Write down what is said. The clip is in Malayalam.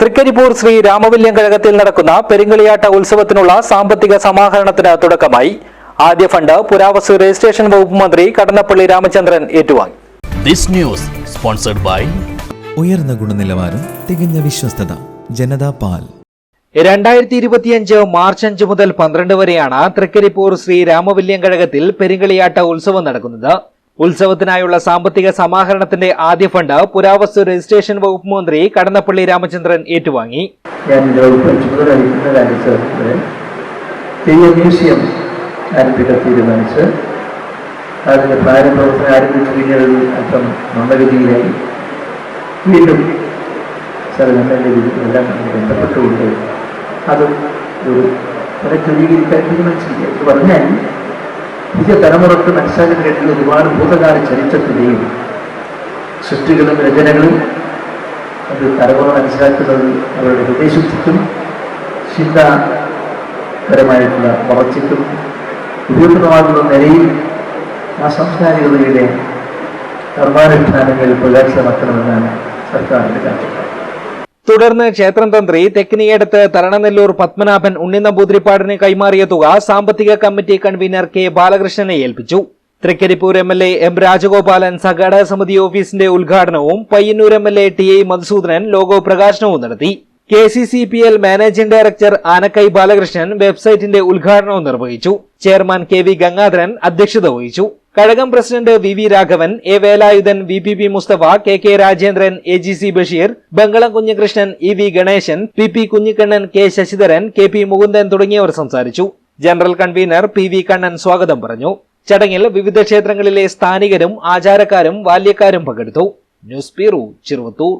തൃക്കരിപ്പൂർ ശ്രീ രാമവല്യം കഴകത്തിൽ നടക്കുന്ന പെരിങ്കളിയാട്ട ഉത്സവത്തിനുള്ള സാമ്പത്തിക സമാഹരണത്തിന് തുടക്കമായി. ആദ്യ ഫണ്ട് പുരാവസ്തു രജിസ്ട്രേഷൻ വകുപ്പ് മന്ത്രി കടന്നപ്പള്ളി രാമചന്ദ്രൻ ഏറ്റുവാങ്ങി. This news sponsored by ഉയർന്ന ഗുണനിലവാരം തികഞ്ഞ വിശ്വസ്തത ജനതാ പാൽ. രണ്ടായിരത്തി ഇരുപത്തിയഞ്ച് മാർച്ച് അഞ്ച് മുതൽ പന്ത്രണ്ട് വരെയാണ് തൃക്കരിപ്പൂർ ശ്രീ രാമവല്യം കഴകത്തിൽ പെരിങ്കളിയാട്ട ഉത്സവം നടക്കുന്നത്. ഉത്സവത്തിനായുള്ള സാമ്പത്തിക സമാഹരണത്തിന്റെ ആദ്യ ഫണ്ട് പുരാവസ്തു രജിസ്ട്രേഷൻ വകുപ്പ് മന്ത്രി കടന്നപ്പള്ളി രാമചന്ദ്രൻ ഏറ്റുവാങ്ങി. മ്യൂസിയം ആരംഭിക്കാൻ തീരുമാനിച്ച് അതിന്റെ പ്രാരംഭപ്രവർത്തനം ആരംഭിച്ചു കഴിഞ്ഞാൽ വീണ്ടും ബന്ധപ്പെട്ടുകൊണ്ട് അത് ഒരു പുനഃക്രമീകരിക്കാൻ തീരുമാനിച്ചിരിക്കുക എന്ന് പറഞ്ഞാൽ പുതിയ തലമുറയ്ക്ക് മനസ്സിലാക്കാൻ കഴിയുന്ന ഒരുപാട് ഭൂതകാല ചരിത്രത്തിന്റെയും സൃഷ്ടികളും രചനകളും അത് തലമുറ മനസ്സിലാക്കുന്നത് അവരുടെ ഹൃദയശുദ്ധിക്കും ചിന്താപരമായിട്ടുള്ള വളർച്ചയ്ക്കും ഉപയോഗപ്രദമാകുന്ന നിലയിൽ ആ സംസ്കാരികതയുടെ കർമാനുഷ്ഠാനങ്ങൾ പ്രകാശമാക്കണമെന്നാണ് സർക്കാരിന്റെ കാഴ്ചപ്പാട്. തുടർന്ന് ക്ഷേത്രം തന്ത്രി തെക്കിനിയടത്ത് തരണനെല്ലൂർ പത്മനാഭൻ ഉണ്ണിനമ്പൂതിരിപ്പാടിന് കൈമാറിയ തുക സാമ്പത്തിക കമ്മിറ്റി കൺവീനർ കെ ബാലകൃഷ്ണനെ ഏൽപ്പിച്ചു. Thrikaripur M L A M Rajagopalan സംഘാടക സമിതി ഓഫീസിന്റെ ഉദ്ഘാടനവും Payyanur M L A T I Madhusoodanan logo പ്രകാശനവും നടത്തി. K C C P L managing director Anakkai Balakrishnan വെബ്സൈറ്റിന്റെ ഉദ്ഘാടനവും നിർവഹിച്ചു. ചെയർമാൻ കെ വി ഗംഗാധരൻ അധ്യക്ഷത വഹിച്ചു. Kazhagam president V V Raghavan A Velayudhan V P P Mustafa K K Rajendran A G C Basheer Bangalam Kunhikrishnan E V Ganesan P P Kunhikannan K Sasidharan K P Mukundan തുടങ്ങിയവർ സംസാരിച്ചു. General convener P V Kannan സ്വാഗതം പറഞ്ഞു. ചടങ്ങിൽ വിവിധ ക്ഷേത്രങ്ങളിലെ സ്ഥാനികരും ആചാരക്കാരും വാല്യക്കാരും പങ്കെടുത്തു. News bureau Cheruvathur.